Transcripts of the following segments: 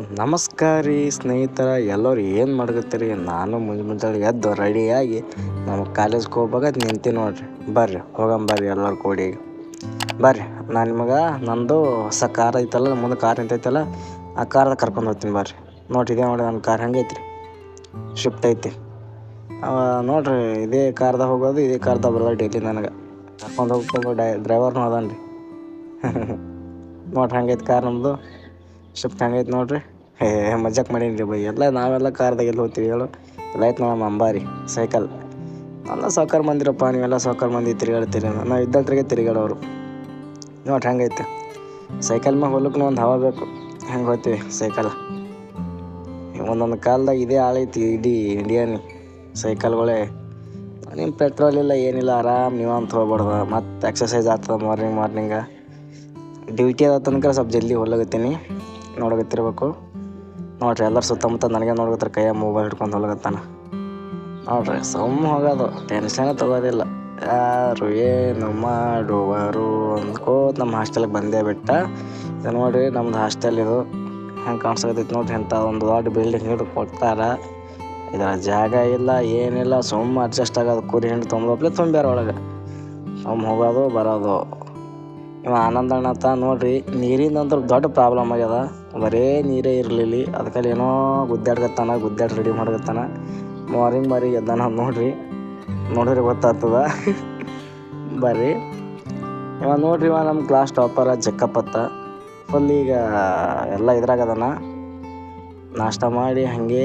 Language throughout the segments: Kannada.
ನಮಸ್ಕಾರ ರೀ ಸ್ನೇಹಿತರ, ಎಲ್ಲರೂ ಏನು ಮಾಡ್ಕತ್ತೀರಿ? ನಾನು ಮುಂಜೆ ಮುಂಜಾನೆ ಎದ್ದು ರೆಡಿಯಾಗಿ ನಮ್ಮ ಕಾಲೇಜ್ಗೆ ಹೋಗ್ಬೇಕಾದ್ ನಿಂತಿ ನೋಡ್ರಿ. ಬರ್ರಿ ಹೋಗಂ ಬರ್ರಿ ಎಲ್ಲರೂ ಕೂಡಿ. ಬರ್ರಿ, ನಾನು ನಿಮಗೆ ನಂದು ಹೊಸ ಕಾರ್ ಐತಲ್ಲ, ಮುಂದೆ ಕಾರ್ ನಿಂತೈತಲ್ಲ, ಆ ಕಾರ್ದಾಗ ಕರ್ಕೊಂಡು ಹೋಗ್ತೀನಿ ಬರ್ರಿ. ನೋಡ್ರಿ, ಇದೇ ನೋಡಿ ನನ್ನ ಕಾರ್ ಹೆಂಗೈತಿ ರೀ ಶಿಫ್ಟ್ ಐತಿ ನೋಡ್ರಿ, ಇದೇ ಕಾರ್ದಾಗ ಹೋಗೋದು, ಇದೇ ಕಾರ್ದಾಗ ಬರೋದು ಡೈಲಿ ನನಗೆ. ಕರ್ಕೊಂಡು ಹೋಗ್ಕೊಂಡು ಡೈ ಡ್ರೈವರ್ನೂ ಅದಾನ ರೀ ನೋಡ್ರಿ, ಹಂಗೈತೆ ಕಾರ್ ನಮ್ಮದು ಶಿಫ್ಟ್ ಹಂಗೈತೆ ನೋಡ್ರಿ. ಹೇ ಮಜಾಕ್ ಮಾಡೀನಿ ರೀ ಬೈ. ಎಲ್ಲ ನಾವೆಲ್ಲ ಕಾರ್ದಾಗ ಎಲ್ಲ ಹೋಗ್ತೀವಿ ಹೇಳು. ಎಲ್ಲ ಐತೆ ನೋಡಮ್ಮ ಅಂಬಾರಿ ಸೈಕಲ್ ಎಲ್ಲ ಸಾವ್ಕಾರ ಮಂದಿರಪ್ಪ, ನೀವೆಲ್ಲ ಸಾವ್ಕಾರ ಮಂದಿ ತಿರುಗಾಡ್ತೀರಿ ನಾವು ಇದ್ದಂತರಿಗೆ ತಿರುಗಾಡೋರು. ನೋಡ್ರಿ ಹಂಗೈತೆ ಸೈಕಲ್ ಮ್ಯಾಗ ಹೊಲಕ್ಕೆ ಒಂದು ಹವಾ ಬೇಕು. ಹೆಂಗೆ ಹೋಗ್ತೀವಿ? ಸೈಕಲ್ ಒಂದೊಂದು ಕಾಲದಾಗ ಇದೇ ಆಳೈತಿ ಇಡೀ ಇಂಡಿಯಾನಿ. ಸೈಕಲ್ಗಳೇ ನಿಮ್ಮ ಪೆಟ್ರೋಲ್ ಇಲ್ಲ, ಏನಿಲ್ಲ, ಆರಾಮ್ ನೀವು ಅಂತ ಹೋಗ್ಬಾರ್ದು. ಮತ್ತು ಎಕ್ಸಸೈಸ್ ಆಗ್ತದೆ ಮಾರ್ನಿಂಗ್ ಮಾರ್ನಿಂಗ ಡ್ಯೂಟಿ ಆದ ತನಕ ಸ್ವಲ್ಪ ಜಲ್ದಿ ಹೊಲಗತ್ತೀನಿ. ನೋಡಕತ್ತಿರ್ಬೇಕು ನೋಡ್ರಿ, ಎಲ್ಲರೂ ಸುತ್ತಮುತ್ತ ನನಗೆ ನೋಡಕತ್ತಾರ ಕೈಯಾಗ ಮೊಬೈಲ್ ಹಿಡ್ಕೊಂಡು ಹೊಲಗತ್ತಾನ. ನೋಡ್ರಿ ಸುಮ್ಮ ಹೋಗೋದು ಟೆನ್ಷನ್ ತಗೋದಿಲ್ಲ. ಯಾರು ಏನು ಮಾಡುವರು ಅಂದ್ಕೋತ ನಮ್ಮ ಹಾಸ್ಟೆಲ್ಗೆ ಬಂದೇ ಬಿಟ್ಟ. ಇದು ನೋಡ್ರಿ, ನಮ್ದು ಹಾಸ್ಟೆಲ್ ಇದು. ಹೆಂಗೆ ಕಾಣಿಸ್ಕೊತೈತಿ ನೋಡ್ರಿ ಇಂಥ ಒಂದು ದೊಡ್ಡ ಬಿಲ್ಡಿಂಗ್ ಹಿಡ್ದು ಕೊಡ್ತಾರೆ ಇದರ ಜಾಗ ಇಲ್ಲ, ಏನಿಲ್ಲ ಸುಮ್ಮ ಅಡ್ಜಸ್ಟ್ ಆಗೋದು. ಕುರಿ ಹಿಂಡು ತೊಗೊಂಬಪ್ಲೆ ತುಂಬ್ಯಾರ ಒಳಗೆ. ಸುಮ್ಮ ಹೋಗೋದು, ಬರೋದು. ಇವ ಆನಂದ ಅಣ್ಣತ್ತ ನೋಡ್ರಿ ನೀರಿಂದ ಅಂದ್ರೆ ದೊಡ್ಡ ಪ್ರಾಬ್ಲಮ್ ಆಗ್ಯದ. ಬರೇ ನೀರೇ ಇರಲಿಲ್ಲ. ಅದಕ್ಕೆ ಏನೋ ಗುದ್ದಾಡ್ಕತ್ತಾನ, ಗುದ್ದಾಡಿ ರೆಡಿ ಮಾಡ್ಕತ್ತಾನ. ಮಾರ್ನಿಂಗ್ ಮಾರಿ ಎದ್ದಾನ ನೋಡ್ರಿ. ನೋಡಿದ್ರೆ ಗೊತ್ತಾಗ್ತದ. ಬರ್ರಿ ಇವ ನೋಡ್ರಿ ಇವ ನಮ್ಮ ಕ್ಲಾಸ್ ಟಾಪರ ಜಕ್ಕಪ್ಪತ್ತ ಫುಲ್ ಈಗ ಎಲ್ಲ ಇದ್ರಾಗ ಅದಾನ. ನಾಷ್ಟ ಮಾಡಿ ಹಾಗೆ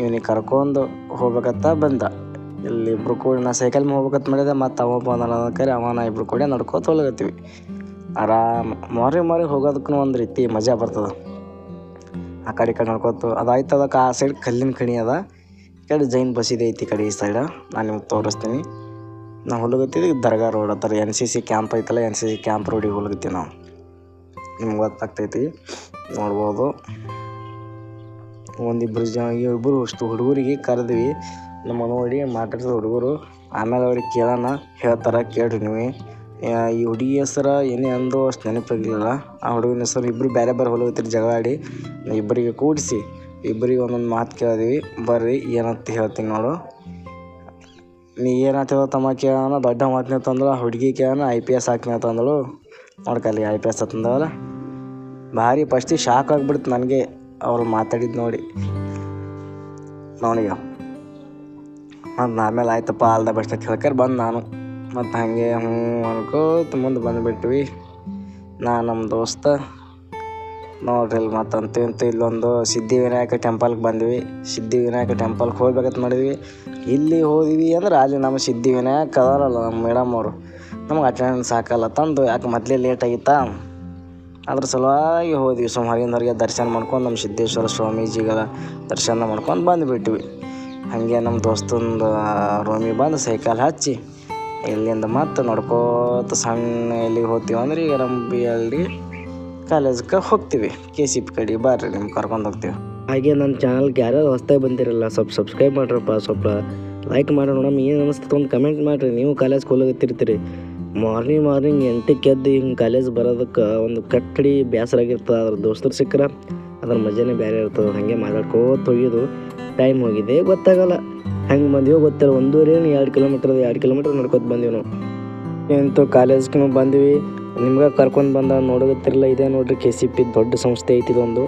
ಇವನಿಗೆ ಕರ್ಕೊಂಡು ಹೋಗ್ಬೇಕತ್ತ ಬಂದ. ಇಲ್ಲಿ ಇಬ್ರು ಕೂಡ ನಾ ಸೈಕಲ್ ಹೋಗ್ಬೇಕತ್ ಮಾಡಿದೆ, ಮತ್ತು ಅವ ಬಂದನ ಅವ ಅವನ ಇಬ್ರು ಕೂಡ ನಡ್ಕೋತ ಹೋಗತ್ತೀವಿ ಆರಾಮ್. ಮಾರಿ ಮಾರಿ ಹೋಗೋದಕ್ಕೂ ಒಂದು ರೀತಿ ಮಜಾ ಬರ್ತದೆ. ಆ ಕಡೆ ಈ ಕಡೆ ನೋಡ್ಕೊತು. ಅದಾಯ್ತು ಅದಕ್ಕೆ ಆ ಸೈಡ್ ಕಲ್ಲಿನ ಕಣಿ ಅದ. ಈ ಕಡೆ ಜೈನ್ ಬಸಿದೆ ಐತಿ ಈ ಕಡೆ ಈ ಸೈಡ ನಾನು ನಿಮ್ಗೆ ತೋರಿಸ್ತೀನಿ. ನಾವು ಹೊಲಗತ್ತೀವಿ ದರ್ಗಾ ರೋಡ್ ಹತ್ತಿರ ಎನ್ ಸಿ ಸಿ ಕ್ಯಾಂಪ್ ಐತಲ್ಲ ಎನ್ ಸಿ ಸಿ ಕ್ಯಾಂಪ್ ರೋಡಿಗೆ ಹೊಲಗತ್ತೀವಿ ನಾವು. ನಿಮ್ಗೆ ಗೊತ್ತಾಗ್ತೈತಿ. ನೋಡ್ಬೋದು. ಒಂದಿಬ್ಬರು ಜನ ಇಬ್ಬರು ಅಷ್ಟು ಹುಡುಗರಿಗೆ ಕರೆದ್ವಿ. ನಮ್ಮ ನೋಡಿ ಮಾತಾಡ್ಸಿದ ಹುಡುಗರು. ಆಮೇಲೆ ಅವ್ರಿಗೆ ಕೇಳೋಣ, ಹೇಳ್ತಾರೆ, ಕೇಳ್ರಿ ನೀವು. ಈ ಹುಡುಗಿ ಹೆಸರು ಏನೇ ಅಂದು ಅಷ್ಟು ನೆನಪಾಗಿಲ್ಲ ಆ ಹುಡುಗನ ಹೆಸರು ಇಬ್ಬರು ಬೇರೆ ಬೇರೆ ಹೊಲಗತ್ತಿರ ಜಗಳಾಡಿ ಇಬ್ಬರಿಗೆ ಕೂಡಿಸಿ, ಇಬ್ಬರಿಗೆ ಒಂದೊಂದು ಮಾತು ಕೇಳಿದ್ವಿ. ಬರ್ರಿ, ಏನಂತ ಹೇಳ್ತೀನಿ ನೋಡು. ನೀ ಏನಂತ ತಮ್ಮ ಕೇಳೋಣ, ದೊಡ್ಡ ಮಾತನ್ನ ತಂದಳು ಹುಡುಗಿ ಕೇಳೋಣ ಐ ಪಿ ಎಸ್ ಹಾಕ್ನಿ ಅಂತಂದಳು ನೋಡ್ಕಲ್ಲಿ ಐ ಪಿ ಎಸ್ ಅಂತಂದವಲ್ಲ ಭಾರಿ ಫಸ್ಟಿಗೆ ಶಾಕ್ ಆಗಿಬಿಡ್ತು ನನಗೆ. ಅವ್ರು ಮಾತಾಡಿದ್ದು ನೋಡಿ. ನೋಡಿಗ ಮತ್ತು ಆಮೇಲೆ ಆಯ್ತಪ್ಪ ಆಲ್ ದ ಹೇಳ್ಕರ್ ಬಂದು ನಾನು. ಮತ್ತು ಹಾಗೆ ಹ್ಞೂ ಅನ್ಕೋತ ಮುಂದೆ ಬಂದುಬಿಟ್ವಿ. ನಾ ನಮ್ಮ ದೋಸ್ತ. ನೋಡ್ರಿ ಇಲ್ಲಿ ಮತ್ತಂತೂ ಇಂತೂ ಇಲ್ಲೊಂದು ಸಿದ್ಧಿವಿನಾಯಕ ಟೆಂಪಲ್ಗೆ ಬಂದ್ವಿ. ಸಿದ್ಧಿವಿನಾಯಕ ಟೆಂಪಲ್ಗೆ ಹೋಗ್ಬೇಕಂತ ಮಾಡಿದ್ವಿ. ಇಲ್ಲಿ ಹೋದ್ವಿ ಅಂದ್ರೆ ಅಲ್ಲಿ ನಮ್ಮ ಸಿದ್ಧಿವಿನಾಯಕ ಅದಾರಲ್ಲ ನಮ್ಮ ಮೇಡಮ್ ಅವರು. ನಮ್ಗೆ ಅಟೆಂಡೆನ್ಸ್ ಹಾಕಲ್ಲ ತಂದು, ಯಾಕೆ ಮೊದಲೇ ಲೇಟ್ ಆಗಿತ್ತಾ? ಅದ್ರ ಸಲುವಾಗಿ ಹೋದ್ವಿ. ಸುಮ್ ಹೊರಗೆ ದರ್ಶನ ಮಾಡ್ಕೊಂಡು ನಮ್ಮ ಸಿದ್ದೇಶ್ವರ ಸ್ವಾಮೀಜಿಗಳ ದರ್ಶನ ಮಾಡ್ಕೊಂಡು ಬಂದುಬಿಟ್ವಿ. ಹಾಗೆ ನಮ್ಮ ದೋಸ್ತಂದು ರೂಮಿಗೆ ಬಂದು ಸೈಕಲ್ ಹಚ್ಚಿ. ಇಲ್ಲಿಂದ ಮತ್ತೆ ನೋಡ್ಕೋತ ಸಣ್ಣ ಎಲ್ಲಿಗೆ ಹೋಗ್ತೀವಿ. ಅಂದ್ರೆ ಈಗ ನಮ್ಮ ಬಿ ಡಿ ಕಾಲೇಜ್ಗೆ ಹೋಗ್ತೀವಿ. ಕೆ ಸಿ ಪಿ ಕಡೆ ಬರ್ರಿ ನಿಮ್ಗೆ ಕರ್ಕೊಂಡು ಹೋಗ್ತೀವಿ. ಹಾಗೆ ನನ್ನ ಚಾನಲ್ಗೆ ಯಾರ್ಯಾರು ಹೊಸ್ದಾಗಿ ಬಂದಿರಲ್ಲ, ಸ್ವಲ್ಪ ಸಬ್ಸ್ಕ್ರೈಬ್ ಮಾಡ್ರಪ್ಪ, ಸ್ವಲ್ಪ ಲೈಕ್ ಮಾಡಿ ನೋಡಮ್ಮ ಏನು ಅನಿಸ್ತದೆ ಒಂದು ಕಮೆಂಟ್ ಮಾಡಿರಿ. ನೀವು ಕಾಲೇಜ್ಗೆ ಹೋಗತ್ತಿರ್ತೀರಿ ಮಾರ್ನಿಂಗ್ ಮಾರ್ನಿಂಗ್ ಎಂಟಕ್ಕೆ ಎದ್ದು ಹಿಂಗೆ ಕಾಲೇಜ್ ಬರೋದಕ್ಕೆ ಒಂದು ಕಟ್ಟಡಿ ಬೇಸರ ಆಗಿರ್ತದೆ. ಅದ್ರ ದೋಸ್ತರು ಸಿಕ್ಕರೆ ಅದ್ರ ಮಜಾನೇ ಬೇರೆ ಇರ್ತದೆ. ಹಾಗೆ ಮಾತಾಡ್ಕೋತ ಹೋಗಿದ್ದು. ಟೈಮ್ ಹೋಗಿದೆ, ಗೊತ್ತಾಗಲ್ಲ. ಹೆಂಗೆ ಬಂದೀವೋ ಗೊತ್ತಿಲ್ಲ. ಒಂದೂವರೆ ಎರಡು ಕಿಲೋಮೀಟ್ರ್ ಎರಡು ಕಿಲೋಮೀಟ್ರ್ ನಡ್ಕೊತ ಬಂದೀವಿ ನಾವು. ಎಂತೂ ಕಾಲೇಜ್ಗೂ ಬಂದ್ವಿ. ನಿಮ್ಗೆ ಕರ್ಕೊಂಡು ಬಂದ ನೋಡೋಗತ್ತಿರಲ್ಲ ಇದೇ ನೋಡ್ರಿ ಕೆ ಸಿ ಪಿ ದೊಡ್ಡ ಸಂಸ್ಥೆ ಐತಿ ಇದೊಂದು.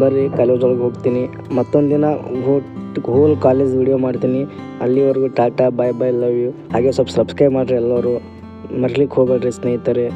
ಬರ್ರಿ ಕಾಲೇಜ್ ಒಳಗೆ ಹೋಗ್ತೀನಿ. ಮತ್ತೊಂದು ದಿನ ಹೋಲ್ ಕಾಲೇಜ್ ವಿಡಿಯೋ ಮಾಡ್ತೀನಿ. ಅಲ್ಲಿವರೆಗೂ tata bye bye love you ಹಾಗೆ ಸ್ವಲ್ಪ ಸಬ್ಸ್ಕ್ರೈಬ್ ಮಾಡಿರಿ ಎಲ್ಲರೂ. ಮರ್ಲಿಕ್ಕೆ ಹೋಗ್ಬೇಡ್ರಿ ಸ್ನೇಹಿತರೆ.